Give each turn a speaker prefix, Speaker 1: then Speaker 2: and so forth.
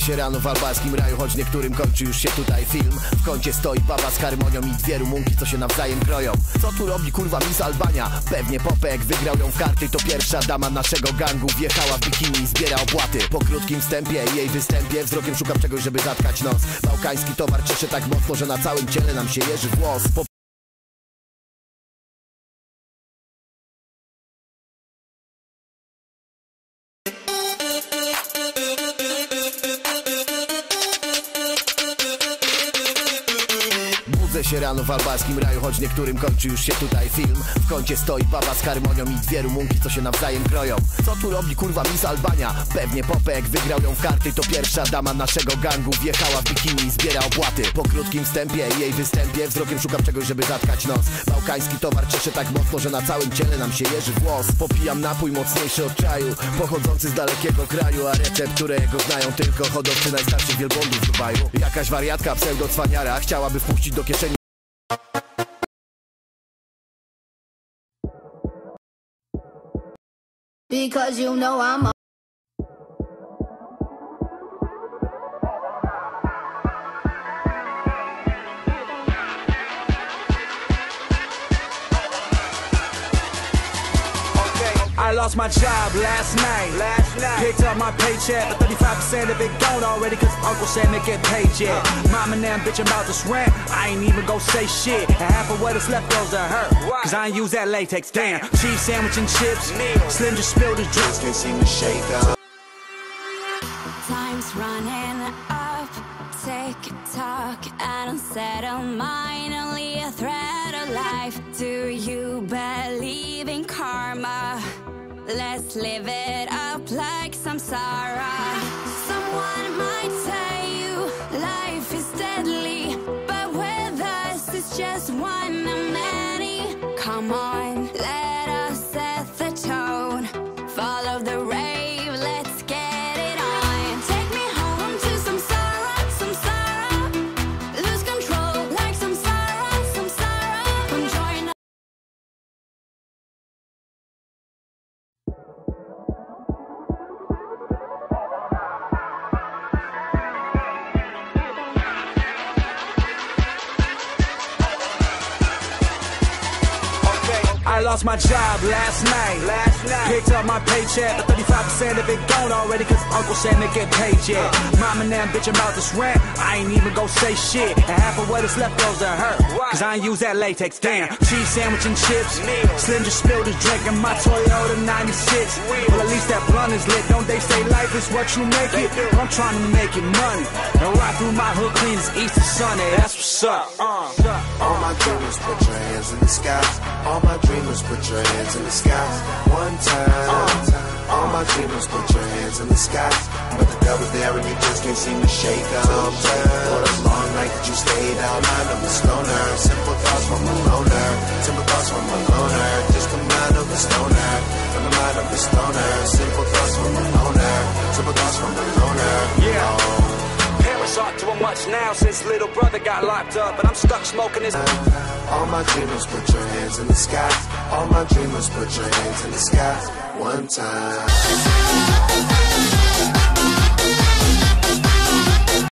Speaker 1: się rano w albańskim raju, choć niektórym kończy już się tutaj film. W kącie stoi baba z harmonią i dwie rumunki, co się nawzajem kroją. Co tu robi kurwa Miss Albania? Pewnie Popek wygrał ją w karty To pierwsza dama naszego gangu wjechała w bikini i zbiera opłaty. Po krótkim wstępie i jej występie wzrokiem szukam czegoś, żeby zatkać nos. Bałkański towar cieszy tak mocno, że na całym ciele nam się jeży włos się rano w albańskim raju, choć niektórym kończy już się tutaj film. W kącie stoi baba z harmonią i dwie rumunki, co się nawzajem kroją. Co tu robi kurwa Miss Albania? Pewnie Popek wygrał ją w karty To pierwsza dama naszego gangu. Wjechała w bikini i zbiera opłaty. Po krótkim wstępie i jej występie wzrokiem szukam czegoś, żeby zatkać nos. Bałkański towar cieszy tak mocno, że na całym ciele nam się jeży włos. Popijam napój mocniejszy od czaju, pochodzący z dalekiego kraju A recept, którego znają tylko hodowcy najstarszych wielbłądów w Dubaju. Jakaś wariatka pseudo-cwaniara chciałaby wpuścić do kieszeni
Speaker 2: Because you know I'm
Speaker 3: I lost my job last night. Last night. Picked up my paycheck, but 35% of it gone already, cause Uncle Sam didn't get paid yet. Uh. Mom and them bitching about this rent. I ain't even go say shit. And half of what is left goes to her. Cause I ain't use that latex. Damn. Cheese sandwich and chips. Slim just spilled his drinks.
Speaker 4: Can't seem to shake up.
Speaker 5: Time's running up, tick tock, an unsettled mine, only a threat of life. Do you believe in karma? Let's live it up like sorrow. Someone might tell you life is deadly, but with us it's just one of many. Come on,
Speaker 3: I lost my job last night. Last night. Picked up my paycheck, but 35% of it gone already, cause Uncle Sam didn't get paid yet. Uh. Mom and them bitching about this rent. I ain't even go say shit. And half of what is left goes to her. Cause I ain't use that latex. Damn. Cheese sandwich and chips. Slim just spilled his drink in my Toyota 96. Well, at least that blunt is lit. Don't they say life is what you make it? I'm trying to make it money. And ride through my hood clean as Easter Sunday. That's what's up. Uh. uh, uh.
Speaker 4: All my dreams, put your hands in the sky. All my dreamers, put your hands in the sky. One time. Uh. All my dreamers, put your hands in the sky. But the devil's there and you just can't seem to shake them. For the long night that you stayed out, of a stoner. Simple thoughts from a loner.
Speaker 3: Now since little brother got locked up, but I'm stuck smoking this.
Speaker 4: Uh, all my dreamers, put your hands in the sky. All my dreamers, put your hands in the sky. One time.